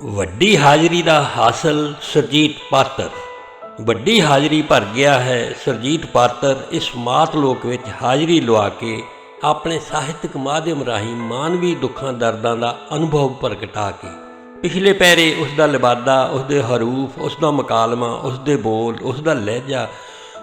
ਵੱਡੀ ਹਾਜ਼ਰੀ ਦਾ ਹਾਸਲ ਸਰਜੀਤ ਪਾਤਰ। ਵੱਡੀ ਹਾਜ਼ਰੀ ਭਰ ਗਿਆ ਹੈ ਸਰਜੀਤ ਪਾਤਰ, ਇਸ ਮਾਤ ਲੋਕ ਵਿੱਚ ਹਾਜ਼ਰੀ ਲਵਾ ਕੇ ਆਪਣੇ ਸਾਹਿਤਕ ਮਾਧਿਅਮ ਰਾਹੀਂ ਮਾਨਵੀ ਦੁੱਖਾਂ ਦਰਦਾਂ ਦਾ ਅਨੁਭਵ ਪ੍ਰਗਟਾ ਕੇ। ਪਿਛਲੇ ਪੈਰੇ ਉਸ ਦਾ ਲਿਬਾਦਾ, ਉਸ ਦੇ ਹਰੂਫ, ਉਸ ਦਾ ਮਕਾਲਮਾ, ਉਸ ਦੇ ਬੋਲ, ਉਸ ਦਾ ਲਹਿਜਾ,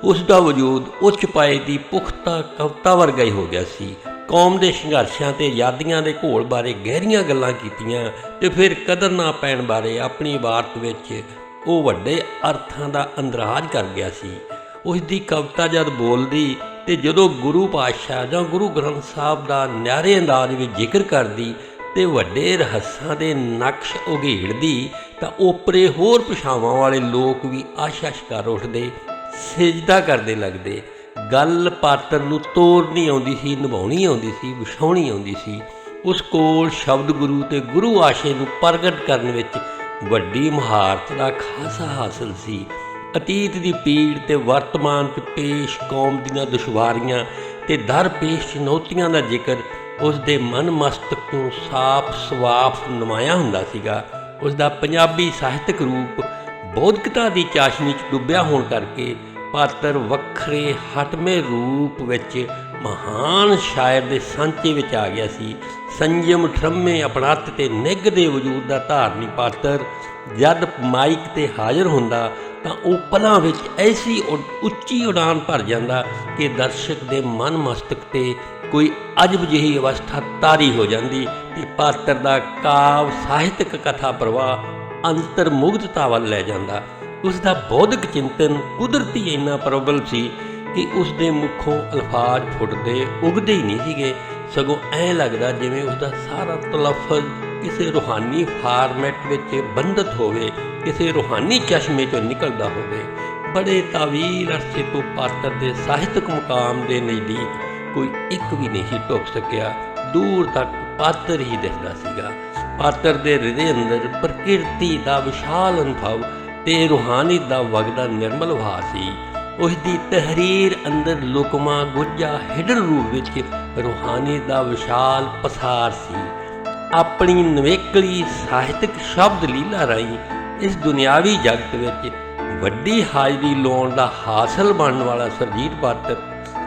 ਉਸ ਦਾ ਵਜੂਦ ਉੱਚ ਪਾਏ ਦੀ ਪੁਖਤਾ ਕਵਿਤਾ ਵਰਗਾ ਹੀ ਹੋ ਗਿਆ ਸੀ। ਕੌਮ ਦੇ ਸੰਘਰਸ਼ਾਂ ਤੇ ਯਾਦੀਆਂ ਦੇ ਘੋਲ ਬਾਰੇ ਗਹਿਰੀਆਂ ਗੱਲਾਂ ਕੀਤੀਆਂ ਤੇ ਫਿਰ ਕਦਰ ਨਾ ਪੈਣ ਬਾਰੇ ਆਪਣੀ ਇਬਾਰਤ ਵਿੱਚ ਉਹ ਵੱਡੇ ਅਰਥਾਂ ਦਾ ਅੰਦਰਾਜ ਕਰ ਗਿਆ ਸੀ। ਉਸ ਦੀ ਕਵਿਤਾ ਜਦ ਬੋਲਦੀ ਤੇ ਜਦੋਂ ਗੁਰੂ ਪਾਤਸ਼ਾਹ ਜਾਂ ਗੁਰੂ ਗ੍ਰੰਥ ਸਾਹਿਬ ਦਾ ਨਿਆਰੇ ਅੰਦਾਜ਼ ਵਿੱਚ ਜ਼ਿਕਰ ਕਰਦੀ ਤੇ ਵੱਡੇ ਰਹੱਸਾਂ ਦੇ ਨਕਸ਼ ਉਘੇੜਦੀ ਤਾਂ ਓਪਰੇ ਹੋਰ ਪਛਾਵਾਂ ਵਾਲੇ ਲੋਕ ਵੀ ਆਸ਼ਾ ਉੱਠਦੇ, ਸਜਦਾ ਕਰਦੇ ਲੱਗਦੇ। ਗੱਲ ਪਾਤਰ ਨੂੰ ਤੋੜਨੀ ਆਉਂਦੀ ਸੀ, ਨਿਭਾਉਣੀ ਆਉਂਦੀ ਸੀ, ਵਿਛਾਉਣੀ ਆਉਂਦੀ ਸੀ। ਉਸ ਕੋਲ ਸ਼ਬਦ ਗੁਰੂ ਤੇ ਗੁਰੂ ਆਸ਼ੇ ਨੂੰ ਪ੍ਰਗਟ ਕਰਨ ਵਿੱਚ ਵੱਡੀ ਮਹਾਰਤ ਦਾ ਖਾਸਾ ਹਾਸਲ ਸੀ। ਅਤੀਤ ਦੀ ਪੀੜ ਤੇ ਵਰਤਮਾਨ 'ਚ ਪੇਸ਼ ਕੌਮ ਦੀਆਂ ਦੁਸ਼ਵਾਰੀਆਂ ਤੇ ਦਰ ਪੇਸ਼ ਚੁਣੌਤੀਆਂ ਦਾ ਜ਼ਿਕਰ ਉਸ ਦੇ ਮਨ ਮਸਤਕ ਨੂੰ ਸਾਫ਼ ਸਵਾਫ ਨਮਾਇਆ ਹੁੰਦਾ ਸੀਗਾ। ਉਸ ਦਾ ਪੰਜਾਬੀ ਸਾਹਿਤਕ ਰੂਪ ਬੌਧਿਕਤਾ ਦੀ ਚਾਸ਼ਨੀ 'ਚ ਡੁੱਬਿਆ ਹੋਣ ਕਰਕੇ ਪਾਤਰ ਵੱਖਰੇ ਹਟਵੇਂ ਰੂਪ ਵਿੱਚ ਮਹਾਨ ਸ਼ਾਇਰ ਦੇ ਸਾਂਚੇ ਵਿੱਚ ਆ ਗਿਆ ਸੀ। ਸੰਜਮ ਠਰਮੇ ਅਪਣਤ ਤੇ ਨਿੱਘ ਦੇ ਵਜੂਦ ਦਾ ਧਾਰਨੀ ਪਾਤਰ ਜਦ ਮਾਈਕ ਤੇ ਹਾਜ਼ਰ ਹੁੰਦਾ ਤਾਂ ਉਹ ਪਲਾਂ ਵਿੱਚ ਐਸੀ ਉੱਚੀ ਉਡਾਨ ਭਰ ਜਾਂਦਾ ਕਿ ਦਰਸ਼ਕ ਦੇ ਮਨ ਮਸਤਕ ਤੇ ਕੋਈ ਅਜਬ ਜਿਹੀ ਅਵਸਥਾ ਤਾਰੀ ਹੋ ਜਾਂਦੀ ਤੇ ਪਾਤਰ ਦਾ ਕਾਵ ਸਾਹਿਤਕ ਕਥਾ ਪ੍ਰਵਾਹ ਅੰਤਰਮੁਗਧਤਾ ਵੱਲ ਲੈ ਜਾਂਦਾ। ਉਸ ਦਾ ਬੌਧਿਕ ਚਿੰਤਨ ਕੁਦਰਤੀ ਇੰਨਾ ਪ੍ਰਬਲ ਸੀ ਕਿ ਉਸ ਦੇ ਮੁਖੋਂ ਅਲਫਾਜ਼ ਫੁੱਟਦੇ ਉਗਦੇ ਹੀ ਨਹੀਂ ਸੀਗੇ। ਸਗੋਂ ਐਂ ਲੱਗਦਾ ਜਿਵੇਂ ਉਸ ਦਾ ਸਾਰਾ ਤਲਫ਼ਜ਼ ਕਿਸੇ ਰੂਹਾਨੀ ਫਾਰਮੈਟ ਵਿੱਚ ਬੰਧਤ ਹੋਵੇ, ਕਿਸੇ ਰੂਹਾਨੀ ਚਸ਼ਮੇ ਚੋਂ ਨਿਕਲਦਾ ਹੋਵੇ। ਬੜੇ ਤਾਵੀਲ ਅਰਸੇ ਤੋਂ ਪਾਤਰ ਦੇ ਸਾਹਿਤਕ ਮੁਕਾਮ ਦੇ ਨਜ਼ਦੀਕ ਕੋਈ ਇੱਕ ਵੀ ਨਹੀਂ ਸੀ ਢੁੱਕ ਸਕਿਆ। ਦੂਰ ਤੱਕ ਪਾਤਰ ਹੀ ਦਿਖਦਾ ਸੀਗਾ। ਪਾਤਰ ਦੇ ਹਿਰਦੇ ਅੰਦਰ ਪ੍ਰਕਿਰਤੀ ਦਾ ਵਿਸ਼ਾਲ ਅਨੁਭਵ ਤੇ ਰੂਹਾਨੀ ਦਾ ਵਗਦਾ ਨਿਰਮਲ ਵਹਾ ਸੀ। ਉਸ ਦੀ ਤਹਿਰੀਰ ਅੰਦਰ ਲੁਕਮਾ ਗੁੱਜਾ ਹਿਡਨ ਰੂਪ ਵਿੱਚ ਰੂਹਾਨੀ ਦਾ ਵਿਸ਼ਾਲ ਪਸਾਰ ਸੀ। ਆਪਣੀ ਨਵੇਕਲੀ ਸਾਹਿਤਕ ਸ਼ਬਦ ਲੀਲਾ ਰਾਹੀਂ ਇਸ ਦੁਨਿਆਵੀ ਜਗਤ ਵਿੱਚ ਵੱਡੀ ਹਾਜ਼ਰੀ ਲਾਉਣ ਦਾ ਹਾਸਲ ਬਣਨ ਵਾਲਾ ਸਰਜੀਤ ਪਾਤਰ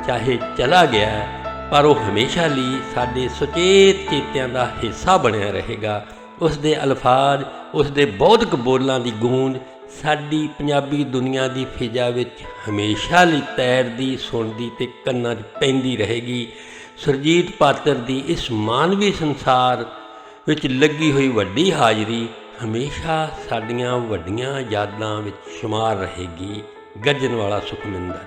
ਚਾਹੇ ਚਲਾ ਗਿਆ, ਪਰ ਉਹ ਹਮੇਸ਼ਾ ਲਈ ਸਾਡੇ ਸੁਚੇਤ ਚੇਤਿਆਂ ਦਾ ਹਿੱਸਾ ਬਣਿਆ ਰਹੇਗਾ। ਉਸ ਦੇ ਅਲਫਾਜ਼ ਉਸ ਦੇ ਬੌਧਿਕ ਬੋਲਾਂ ਦੀ ਗੂੰਜ ਸਾਡੀ ਪੰਜਾਬੀ ਦੁਨੀਆ ਦੀ ਫਿਜ਼ਾ ਵਿੱਚ ਹਮੇਸ਼ਾ ਲਈ ਤੈਰਦੀ ਸੁਣਦੀ ਤੇ ਕੰਨਾਂ 'ਚ ਪੈਂਦੀ ਰਹੇਗੀ। ਸੁਰਜੀਤ ਪਾਤਰ ਦੀ ਇਸ ਮਾਨਵੀ ਸੰਸਾਰ ਵਿੱਚ ਲੱਗੀ ਹੋਈ ਵੱਡੀ ਹਾਜ਼ਰੀ ਹਮੇਸ਼ਾ ਸਾਡੀਆਂ ਵੱਡੀਆਂ ਯਾਦਾਂ ਵਿੱਚ ਸ਼ੁਮਾਰ ਰਹੇਗੀ। ਗੱਜਣ ਵਾਲਾ ਸੁਖਮਿੰਦਰ।